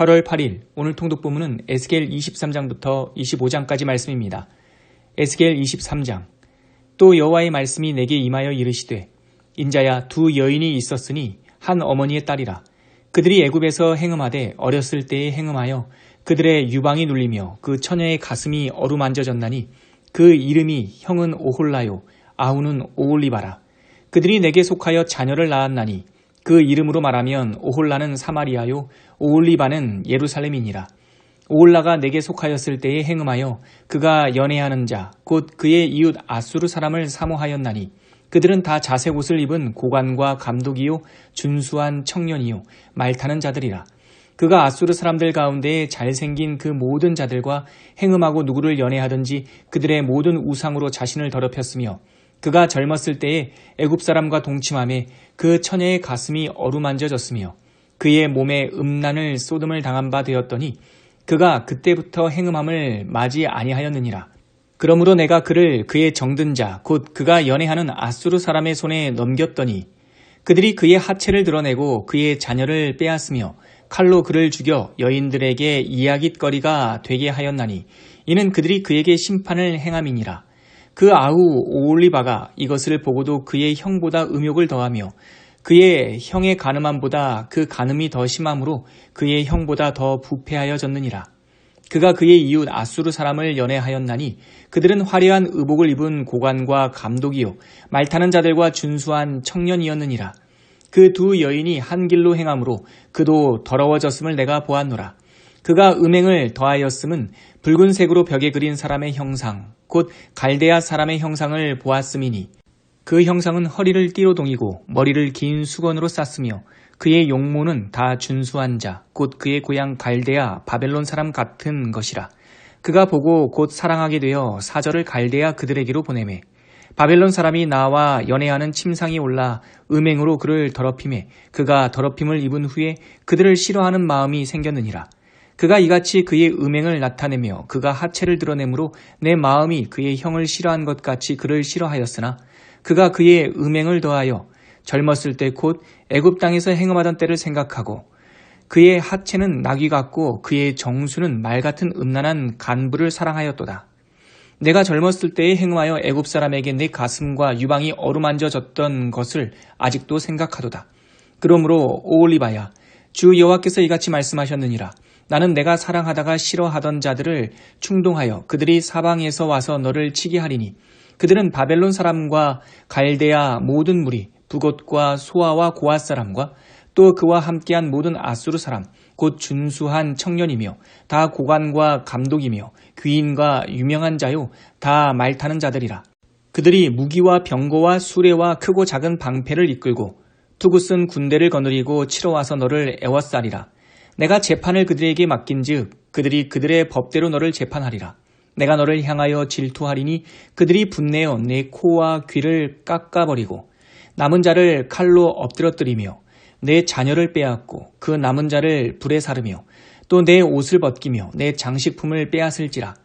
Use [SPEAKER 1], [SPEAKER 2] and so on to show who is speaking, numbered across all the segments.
[SPEAKER 1] 8월 8일 오늘 통독부문은 에스겔 23장부터 25장까지 말씀입니다. 에스겔 23장. 또 여호와의 말씀이 내게 임하여 이르시되 인자야 두 여인이 있었으니 한 어머니의 딸이라. 그들이 애굽에서 행음하되 어렸을 때에 행음하여 그들의 유방이 눌리며 그 처녀의 가슴이 어루만져졌나니 그 이름이 형은 오홀라요 아우는 오올리바라. 그들이 내게 속하여 자녀를 낳았나니 그 이름으로 말하면 오홀라는 사마리아요 오올리바는 예루살렘이니라. 오홀라가 내게 속하였을 때에 행음하여 그가 연애하는 자 곧 그의 이웃 아수르 사람을 사모하였나니 그들은 다 자색 옷을 입은 고관과 감독이요 준수한 청년이요 말 타는 자들이라. 그가 아수르 사람들 가운데 잘생긴 그 모든 자들과 행음하고 누구를 연애하든지 그들의 모든 우상으로 자신을 더럽혔으며 그가 젊었을 때에 애굽 사람과 동침함에 그 처녀의 가슴이 어루만져졌으며 그의 몸에 음란을 쏟음을 당한 바 되었더니 그가 그때부터 행음함을 맞이 아니하였느니라. 그러므로 내가 그를 그의 정든 자, 곧 그가 연애하는 아수르 사람의 손에 넘겼더니 그들이 그의 하체를 드러내고 그의 자녀를 빼앗으며 칼로 그를 죽여 여인들에게 이야깃거리가 되게 하였나니 이는 그들이 그에게 심판을 행함이니라. 그 아우 오올리바가 이것을 보고도 그의 형보다 음욕을 더하며 그의 형의 가늠함보다 그 가늠이 더 심함으로 그의 형보다 더 부패하여졌느니라. 그가 그의 이웃 아수르 사람을 연애하였나니 그들은 화려한 의복을 입은 고관과 감독이요 말 타는 자들과 준수한 청년이었느니라. 그 두 여인이 한 길로 행함으로 그도 더러워졌음을 내가 보았노라. 그가 음행을 더하였음은 붉은색으로 벽에 그린 사람의 형상, 곧 갈대아 사람의 형상을 보았음이니 그 형상은 허리를 띠로 동이고 머리를 긴 수건으로 쌌으며 그의 용모는 다 준수한 자, 곧 그의 고향 갈대아 바벨론 사람 같은 것이라. 그가 보고 곧 사랑하게 되어 사절을 갈대아 그들에게로 보내매 바벨론 사람이 나와 연애하는 침상이 올라 음행으로 그를 더럽힘에 그가 더럽힘을 입은 후에 그들을 싫어하는 마음이 생겼느니라. 그가 이같이 그의 음행을 나타내며 그가 하체를 드러내므로 내 마음이 그의 형을 싫어한 것 같이 그를 싫어하였으나 그가 그의 음행을 더하여 젊었을 때 곧 애굽 땅에서 행음하던 때를 생각하고 그의 하체는 나귀 같고 그의 정수는 말 같은 음란한 간부를 사랑하였도다. 내가 젊었을 때에 행음하여 애굽 사람에게 내 가슴과 유방이 어루만져졌던 것을 아직도 생각하도다. 그러므로 오올리바야 주 여호와께서 이같이 말씀하셨느니라. 나는 내가 사랑하다가 싫어하던 자들을 충동하여 그들이 사방에서 와서 너를 치게 하리니 그들은 바벨론 사람과 갈대아 모든 무리, 부곳과 소아와 고아 사람과 또 그와 함께한 모든 아수르 사람, 곧 준수한 청년이며 다 고관과 감독이며 귀인과 유명한 자요 다 말타는 자들이라. 그들이 무기와 병거와 수레와 크고 작은 방패를 이끌고 투구 쓴 군대를 거느리고 치러 와서 너를 애워싸리라. 내가 재판을 그들에게 맡긴즉 그들이 그들의 법대로 너를 재판하리라. 내가 너를 향하여 질투하리니 그들이 분내어 내 코와 귀를 깎아버리고 남은 자를 칼로 엎드러뜨리며 내 자녀를 빼앗고 그 남은 자를 불에 사르며 또 내 옷을 벗기며 내 장식품을 빼앗을지라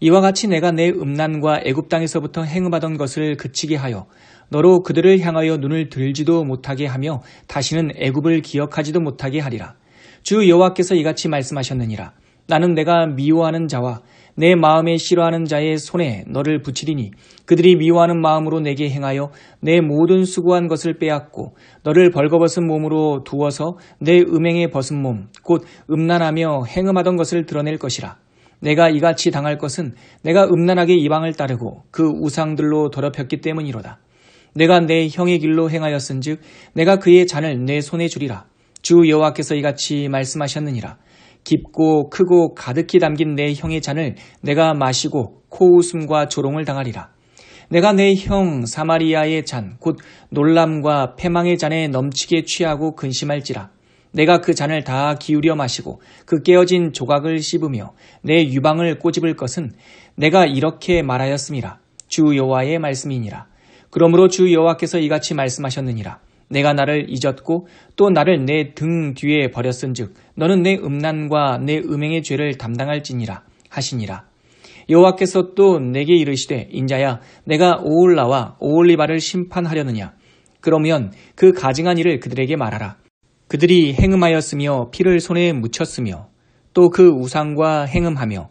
[SPEAKER 1] 이와 같이 내가 내 음란과 애굽 땅에서부터 행음하던 것을 그치게 하여 너로 그들을 향하여 눈을 들지도 못하게 하며 다시는 애굽을 기억하지도 못하게 하리라 주 여호와께서 이같이 말씀하셨느니라. 나는 내가 미워하는 자와 내 마음에 싫어하는 자의 손에 너를 붙이리니 그들이 미워하는 마음으로 내게 행하여 내 모든 수고한 것을 빼앗고 너를 벌거벗은 몸으로 두어서 내 음행에 벗은 몸 곧 음란하며 행음하던 것을 드러낼 것이라. 내가 이같이 당할 것은 내가 음란하게 이방을 따르고 그 우상들로 더럽혔기 때문이로다. 내가 내 형의 길로 행하였은즉 내가 그의 잔을 내 손에 주리라 주 여호와께서 이같이 말씀하셨느니라 깊고 크고 가득히 담긴 내 형의 잔을 내가 마시고 코웃음과 조롱을 당하리라. 내가 내 형 사마리아의 잔, 곧 놀람과 패망의 잔에 넘치게 취하고 근심할지라. 내가 그 잔을 다 기울여 마시고 그 깨어진 조각을 씹으며 내 유방을 꼬집을 것은 내가 이렇게 말하였음이라. 주 여호와의 말씀이니라. 그러므로 주 여호와께서 이같이 말씀하셨느니라. 내가 나를 잊었고 또 나를 내 등 뒤에 버렸은즉 너는 내 음란과 내 음행의 죄를 담당할지니라 하시니라. 여호와께서 또 내게 이르시되 인자야 내가 오올라와 오올리바를 심판하려느냐 그러면 그 가증한 일을 그들에게 말하라. 그들이 행음하였으며 피를 손에 묻혔으며 또 그 우상과 행음하며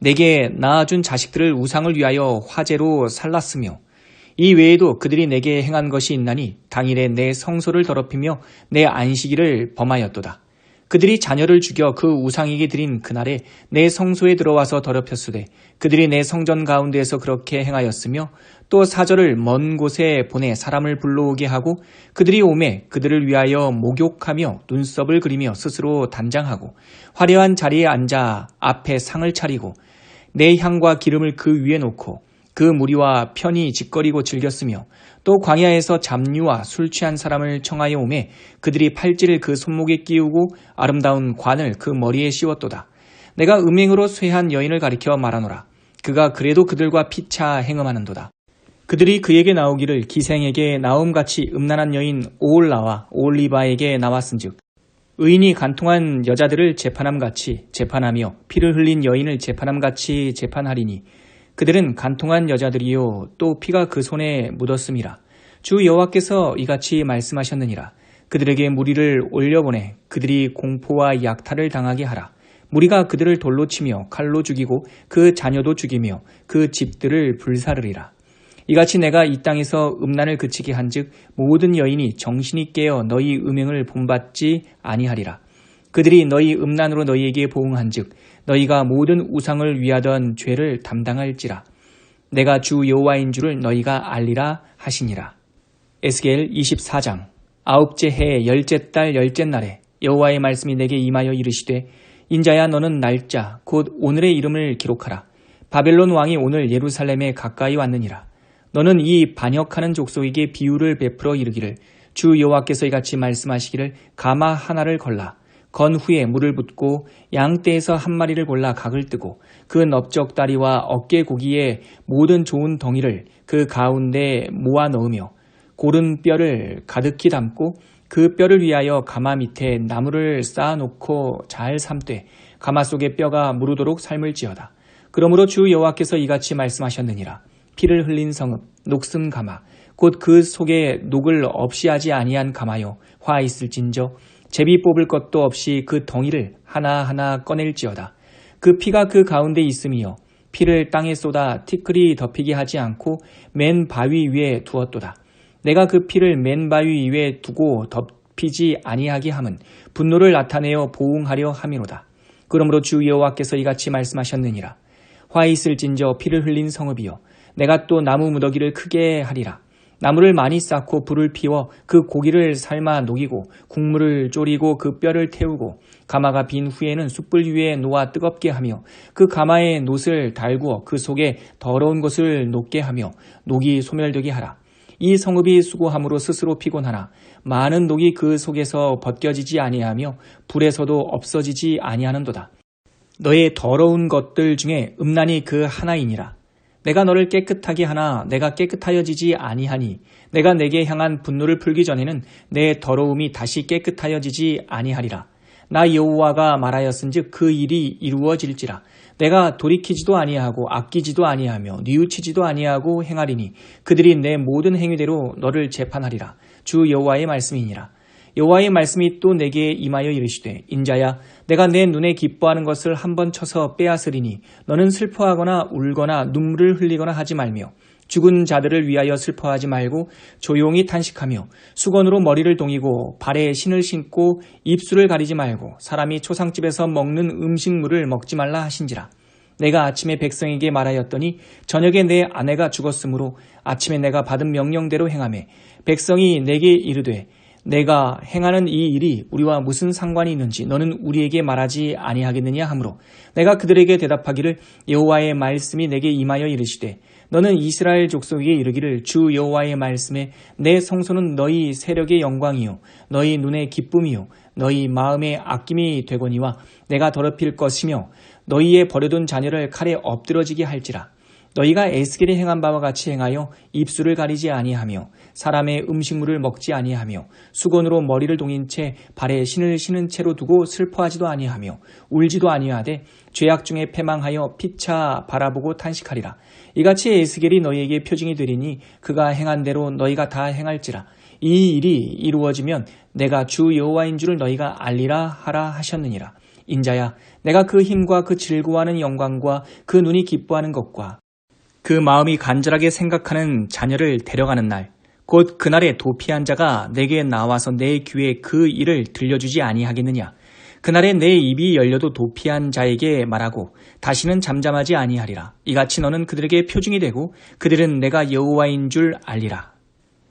[SPEAKER 1] 내게 낳아준 자식들을 우상을 위하여 화재로 살랐으며 이 외에도 그들이 내게 행한 것이 있나니 당일에 내 성소를 더럽히며 내 안식일을 범하였도다. 그들이 자녀를 죽여 그 우상에게 드린 그날에 내 성소에 들어와서 더럽혔으되 그들이 내 성전 가운데에서 그렇게 행하였으며 또 사절을 먼 곳에 보내 사람을 불러오게 하고 그들이 오매 그들을 위하여 목욕하며 눈썹을 그리며 스스로 단장하고 화려한 자리에 앉아 앞에 상을 차리고 내 향과 기름을 그 위에 놓고 그 무리와 편히 짓거리고 즐겼으며 또 광야에서 잡류와 술 취한 사람을 청하여 오매 그들이 팔찌를 그 손목에 끼우고 아름다운 관을 그 머리에 씌웠도다. 내가 음행으로 쇠한 여인을 가리켜 말하노라. 그가 그래도 그들과 피차 행음하는도다. 그들이 그에게 나오기를 기생에게 나옴같이 음란한 여인 오올라와 오올리바에게 나왔은즉 의인이 간통한 여자들을 재판함같이 재판하며 피를 흘린 여인을 재판함같이 재판하리니 그들은 간통한 여자들이요 또 피가 그 손에 묻었음이라 주 여호와께서 이같이 말씀하셨느니라. 그들에게 무리를 올려보내 그들이 공포와 약탈을 당하게 하라. 무리가 그들을 돌로 치며 칼로 죽이고 그 자녀도 죽이며 그 집들을 불사르리라. 이같이 내가 이 땅에서 음란을 그치게 한즉 모든 여인이 정신이 깨어 너희 음행을 본받지 아니하리라 그들이 너희 음란으로 너희에게 보응한즉 너희가 모든 우상을 위하던 죄를 담당할지라 내가 주 여호와인 줄을 너희가 알리라 하시니라. 에스겔 24장 아홉째 해 열째 달 열째 날에 여호와의 말씀이 내게 임하여 이르시되 인자야 너는 날짜 곧 오늘의 이름을 기록하라. 바벨론 왕이 오늘 예루살렘에 가까이 왔느니라. 너는 이 반역하는 족속에게 비유를 베풀어 이르기를 주 여호와께서 이같이 말씀하시기를 가마 하나를 걸라 건 후에 물을 붓고 양떼에서 한 마리를 골라 각을 뜨고 그 넓적 다리와 어깨 고기에 모든 좋은 덩이를 그 가운데 모아 넣으며 고른 뼈를 가득히 담고 그 뼈를 위하여 가마 밑에 나무를 쌓아놓고 잘 삶되 가마 속에 뼈가 무르도록 삶을지어다. 그러므로 주 여호와께서 이같이 말씀하셨느니라. 피를 흘린 성읍 녹슨 가마 곧 그 속에 녹을 없이 하지 아니한 가마요 화 있을진저 제비 뽑을 것도 없이 그 덩이를 하나하나 꺼낼지어다. 그 피가 그 가운데 있음이요. 피를 땅에 쏟아 티끌이 덮이게 하지 않고 맨 바위 위에 두었도다. 내가 그 피를 맨 바위 위에 두고 덮이지 아니하게 함은 분노를 나타내어 보응하려 함이로다. 그러므로 주 여호와께서 이같이 말씀하셨느니라. 화 있을진저 피를 흘린 성읍이요. 내가 또 나무 무더기를 크게 하리라. 나무를 많이 쌓고 불을 피워 그 고기를 삶아 녹이고 국물을 졸이고 그 뼈를 태우고 가마가 빈 후에는 숯불 위에 놓아 뜨겁게 하며 그 가마에 놋을 달구어 그 속에 더러운 것을 녹게 하며 녹이 소멸되게 하라. 이 성읍이 수고함으로 스스로 피곤하나 많은 녹이 그 속에서 벗겨지지 아니하며 불에서도 없어지지 아니하는도다. 너의 더러운 것들 중에 음란이 그 하나이니라. 내가 너를 깨끗하게 하나 내가 깨끗하여지지 아니하니 내가 내게 향한 분노를 풀기 전에는 내 더러움이 다시 깨끗하여지지 아니하리라. 나 여호와가 말하였은즉 그 일이 이루어질지라. 내가 돌이키지도 아니하고 아끼지도 아니하며 뉘우치지도 아니하고 행하리니 그들이 내 모든 행위대로 너를 재판하리라. 주 여호와의 말씀이니라. 여호와의 말씀이 또 내게 임하여 이르시되 인자야 내가 내 눈에 기뻐하는 것을 한 번 쳐서 빼앗으리니 너는 슬퍼하거나 울거나 눈물을 흘리거나 하지 말며 죽은 자들을 위하여 슬퍼하지 말고 조용히 탄식하며 수건으로 머리를 동이고 발에 신을 신고 입술을 가리지 말고 사람이 초상집에서 먹는 음식물을 먹지 말라 하신지라. 내가 아침에 백성에게 말하였더니 저녁에 내 아내가 죽었으므로 아침에 내가 받은 명령대로 행하매 백성이 내게 이르되 내가 행하는 이 일이 우리와 무슨 상관이 있는지 너는 우리에게 말하지 아니하겠느냐 하므로 내가 그들에게 대답하기를 여호와의 말씀이 내게 임하여 이르시되 너는 이스라엘 족속에게 이르기를 주 여호와의 말씀에 내 성소는 너희 세력의 영광이요 너희 눈의 기쁨이요 너희 마음의 아낌이 되거니와 내가 더럽힐 것이며 너희의 버려둔 자녀를 칼에 엎드러지게 할지라 너희가 에스겔이 행한 바와 같이 행하여 입술을 가리지 아니하며 사람의 음식물을 먹지 아니하며 수건으로 머리를 동인 채 발에 신을 신은 채로 두고 슬퍼하지도 아니하며 울지도 아니하되 죄악 중에 패망하여 피차 바라보고 탄식하리라. 이같이 에스겔이 너희에게 표징이 되리니 그가 행한 대로 너희가 다 행할지라. 이 일이 이루어지면 내가 주 여호와인 줄을 너희가 알리라 하라 하셨느니라. 인자야 내가 그 힘과 그 즐거워하는 영광과 그 눈이 기뻐하는 것과 그 마음이 간절하게 생각하는 자녀를 데려가는 날 곧 그날에 도피한 자가 내게 나와서 내 귀에 그 일을 들려주지 아니하겠느냐? 그날에 내 입이 열려도 도피한 자에게 말하고 다시는 잠잠하지 아니하리라. 이같이 너는 그들에게 표징이 되고 그들은 내가 여호와인 줄 알리라.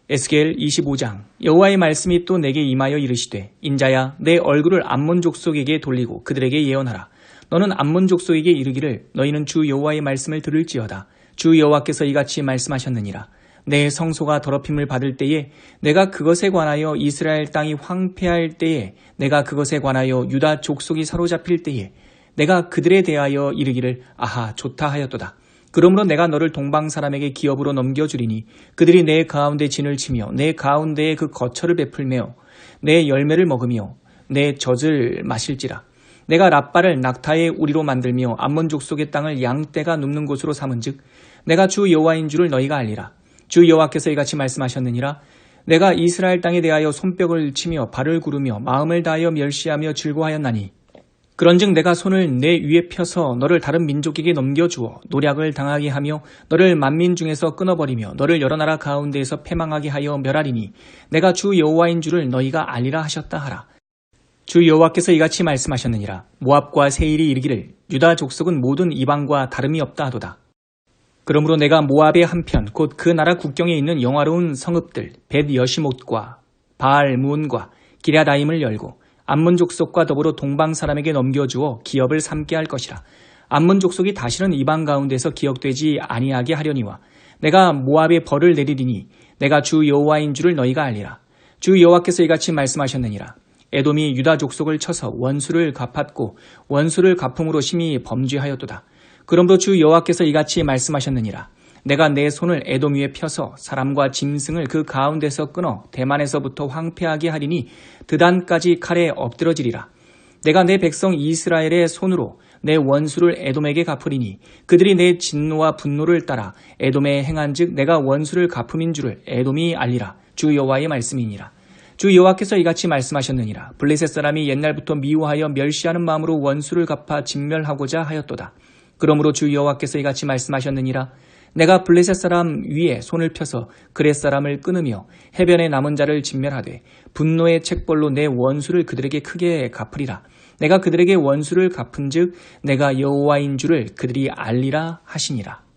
[SPEAKER 1] 에스겔 25장 여호와의 말씀이 또 내게 임하여 이르시되 인자야 내 얼굴을 암몬 족속에게 돌리고 그들에게 예언하라. 너는 암몬 족속에게 이르기를 너희는 주 여호와의 말씀을 들을지어다 주 여호와께서 이같이 말씀하셨느니라 내 성소가 더럽힘을 받을 때에 내가 그것에 관하여 이스라엘 땅이 황폐할 때에 내가 그것에 관하여 유다 족속이 사로잡힐 때에 내가 그들에 대하여 이르기를 아하 좋다 하였도다. 그러므로 내가 너를 동방 사람에게 기업으로 넘겨주리니 그들이 내 가운데 진을 치며 내 가운데에 그 거처를 베풀며 내 열매를 먹으며 내 젖을 마실지라. 내가 랍바를 낙타의 우리로 만들며 암몬 족속의 땅을 양떼가 눕는 곳으로 삼은즉 내가 주 여호와인 줄을 너희가 알리라. 주 여호와께서 이같이 말씀하셨느니라 내가 이스라엘 땅에 대하여 손뼉을 치며 발을 구르며 마음을 다하여 멸시하며 즐거하였나니 그런즉 내가 손을 내 위에 펴서 너를 다른 민족에게 넘겨주어 노략을 당하게 하며 너를 만민 중에서 끊어버리며 너를 여러 나라 가운데에서 패망하게 하여 멸하리니 내가 주 여호와인 줄을 너희가 알리라 하셨다 하라. 주 여호와께서 이같이 말씀하셨느니라 모압과 세일이 이르기를 유다 족속은 모든 이방과 다름이 없다 하도다. 그러므로 내가 모압의 한편 곧 그 나라 국경에 있는 영화로운 성읍들 벳 여시못과 바알 무온과 기랴다임을 열고 암문 족속과 더불어 동방 사람에게 넘겨주어 기업을 삼게 할 것이라. 암문 족속이 다시는 이방 가운데서 기억되지 아니하게 하려니와 내가 모압의 벌을 내리리니 내가 주 여호와인 줄을 너희가 알리라. 주 여호와께서 이같이 말씀하셨느니라. 에돔이 유다 족속을 쳐서 원수를 갚았고 원수를 갚음으로 심히 범죄하였도다. 그러므로 주 여호와께서 이같이 말씀하셨느니라. 내가 내 손을 에돔 위에 펴서 사람과 짐승을 그 가운데서 끊어 대만에서부터 황폐하게 하리니 드단까지 칼에 엎드러지리라. 내가 내 백성 이스라엘의 손으로 내 원수를 에돔에게 갚으리니 그들이 내 진노와 분노를 따라 에돔에 행한즉 내가 원수를 갚음인 줄을 에돔이 알리라. 주 여호와의 말씀이니라. 주 여호와께서 이같이 말씀하셨느니라. 블레셋 사람이 옛날부터 미워하여 멸시하는 마음으로 원수를 갚아 진멸하고자 하였도다. 그러므로 주 여호와께서 이같이 말씀하셨느니라. 내가 블레셋 사람 위에 손을 펴서 그렛 사람을 끊으며 해변에 남은 자를 진멸하되 분노의 책벌로 내 원수를 그들에게 크게 갚으리라. 내가 그들에게 원수를 갚은즉 내가 여호와인 줄을 그들이 알리라 하시니라